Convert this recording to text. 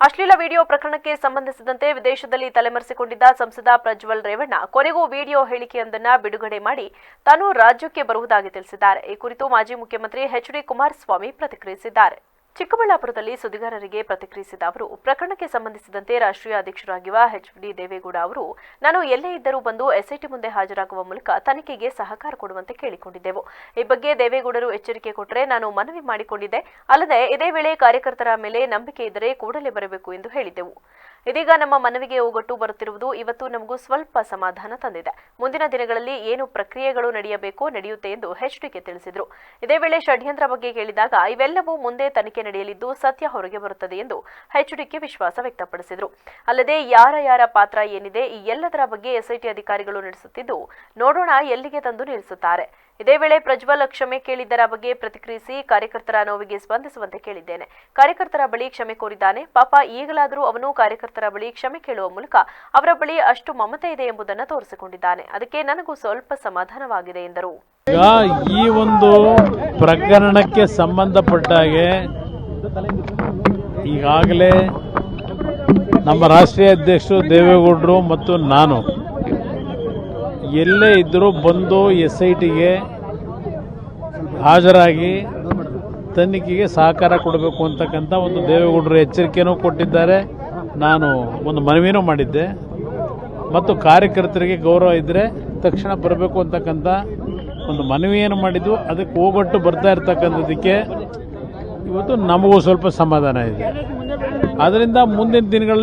ಅಶ್ಲೀಲ ವಿಡಿಯೋ ಪ್ರಕರಣಕ್ಕೆ ಸಂಬಂಧಿಸಿದಂತೆ ವಿದೇಶದಲ್ಲಿ ತಲೆಮರೆಸಿಕೊಂಡಿದ್ದ ಸಂಸದ ಪ್ರಜ್ವಲ್ ರೇವಣ್ಣ ಕೊನೆಗೂ ವಿಡಿಯೋ ಹೇಳಿಕೆಯೊಂದನ್ನು ಬಿಡುಗಡೆ ಮಾಡಿ ತಾನು ರಾಜ್ಯಕ್ಕೆ ಬರುವುದಾಗಿ ತಿಳಿಸಿದ್ದಾರೆ. ಈ ಕುರಿತು ಮಾಜಿ ಮುಖ್ಯಮಂತ್ರಿ ಎಚ್ ಡಿ ಕುಮಾರಸ್ವಾಮಿ ಪ್ರತಿಕ್ರಿಯಿಸಿದ್ದಾರೆ. ಚಿಕ್ಕಬಳ್ಳಾಪುರದಲ್ಲಿ ಸುದ್ದಿಗಾರರಿಗೆ ಪ್ರತಿಕ್ರಿಯಿಸಿದ ಅವರು, ಪ್ರಕರಣಕ್ಕೆ ಸಂಬಂಧಿಸಿದಂತೆ ರಾಷ್ಟ್ರೀಯ ಅಧ್ಯಕ್ಷರಾಗಿರುವ ಎಚ್ ಡಿ ದೇವೇಗೌಡ ಅವರು, ನಾನು ಎಲ್ಲೇ ಇದ್ದರೂ ಬಂದು ಎಸ್ಐಟಿ ಮುಂದೆ ಹಾಜರಾಗುವ ಮೂಲಕ ತನಿಖೆಗೆ ಸಹಕಾರ ಕೊಡುವಂತೆ ಕೇಳಿಕೊಂಡಿದ್ದೆವು. ಈ ಬಗ್ಗೆ ದೇವೇಗೌಡರು ಎಚ್ಚರಿಕೆ ಕೊಟ್ಟರೆ ನಾನು ಮನವಿ ಮಾಡಿಕೊಂಡಿದ್ದೆ. ಅಲ್ಲದೆ ಇದೇ ವೇಳೆ ಕಾರ್ಯಕರ್ತರ ಮೇಲೆ ನಂಬಿಕೆ ಇದ್ದರೆ ಕೂಡಲೇ ಬರಬೇಕು ಎಂದು ಹೇಳಿದ್ದೆವು. ಇದೀಗ ನಮ್ಮ ಮನವಿಗೆ ಒಗ್ಗಟ್ಟು ಬರುತ್ತಿರುವುದು ಇವತ್ತು ನಮಗೂ ಸ್ವಲ್ಪ ಸಮಾಧಾನ ತಂದಿದೆ. ಮುಂದಿನ ದಿನಗಳಲ್ಲಿ ಏನು ಪ್ರಕ್ರಿಯೆಗಳು ನಡೆಯಬೇಕೋ ನಡೆಯುತ್ತೆ ಎಂದು ಎಚ್ಡಿಕೆ ತಿಳಿಸಿದರು. ಇದೇ ವೇಳೆ ಷಡ್ಯಂತ್ರ ಬಗ್ಗೆ ಕೇಳಿದಾಗ, ಇವೆಲ್ಲವೂ ಮುಂದೆ ತನಿಖೆ ನಡೆಯಲಿದ್ದು ಸತ್ಯ ಹೊರಗೆ ಬರುತ್ತದೆ ಎಂದು ಎಚ್ಡಿಕೆ ವಿಶ್ವಾಸ ವ್ಯಕ್ತಪಡಿಸಿದರು. ಅಲ್ಲದೆ ಯಾರ ಯಾರ ಪಾತ್ರ ಏನಿದೆ, ಈ ಎಲ್ಲದರ ಬಗ್ಗೆ ಎಸ್ಐಟಿ ಅಧಿಕಾರಿಗಳು ನಡೆಸುತ್ತಿದ್ದು, ನೋಡೋಣ ಎಲ್ಲಿಗೆ ತಂದು ನಿಲ್ಲಿಸುತ್ತಾರೆ. ಇದೇ ವೇಳೆ ಪ್ರಜ್ವಲ್ ಕ್ಷಮೆ ಕೇಳಿದ್ದರ ಬಗ್ಗೆ ಪ್ರತಿಕ್ರಿಯಿಸಿ ಕಾರ್ಯಕರ್ತರ ನೋವಿಗೆ ಸ್ಪಂದಿಸುವಂತೆ ಕೇಳಿದ್ದೇನೆ. ಕಾರ್ಯಕರ್ತರ ಬಳಿ ಕ್ಷಮೆ ಕೋರಿದ್ದಾನೆ. ಪಾಪ ಈಗಲಾದರೂ ಅವನು ಕಾರ್ಯಕರ್ತರ ಬಳಿ ಕ್ಷಮೆ ಕೇಳುವ ಮೂಲಕ ಅವರ ಬಳಿ ಅಷ್ಟು ಮಮತೆ ಇದೆ ಎಂಬುದನ್ನು ತೋರಿಸಿಕೊಂಡಿದ್ದಾನೆ. ಅದಕ್ಕೆ ನನಗೂ ಸ್ವಲ್ಪ ಸಮಾಧಾನವಾಗಿದೆ ಎಂದರು. ಈ ಒಂದು ಪ್ರಕರಣಕ್ಕೆ ಸಂಬಂಧಪಟ್ಟ ಹಾಗೆ ಈಗಾಗಲೇ ನಮ್ಮ ರಾಷ್ಟ್ರೀಯ ಅಧ್ಯಕ್ಷರು ದೇವೇಗೌಡರು ಮತ್ತು ನಾನು ಎಲ್ಲೇ ಇದ್ದರೂ ಬಂದು ಎಸ್ ಐ ಟಿಗೆ ಹಾಜರಾಗಿ ತನಿಖೆಗೆ ಸಹಕಾರ ಕೊಡಬೇಕು ಅಂತಕ್ಕಂಥ ಒಂದು ದೇವೇಗೌಡರು ಎಚ್ಚರಿಕೆಯೂ ಕೊಟ್ಟಿದ್ದಾರೆ. ನಾನು ಒಂದು ಮನವಿನೂ ಮಾಡಿದ್ದೆ. ಮತ್ತು ಕಾರ್ಯಕರ್ತರಿಗೆ ಗೌರವ ಇದ್ದರೆ ತಕ್ಷಣ ಬರಬೇಕು ಅಂತಕ್ಕಂಥ ಒಂದು ಮನವಿಯನ್ನು ಮಾಡಿದ್ದು. ಅದಕ್ಕೆ ಹೋಗೊಟ್ಟು ಬರ್ತಾ ಇರ್ತಕ್ಕಂಥದ್ದಕ್ಕೆ ಇವತ್ತು ನಮಗೂ ಸ್ವಲ್ಪ ಸಮಾಧಾನ ಇದೆ. ಆದ್ದರಿಂದ ಮುಂದಿನ ದಿನಗಳಲ್ಲಿ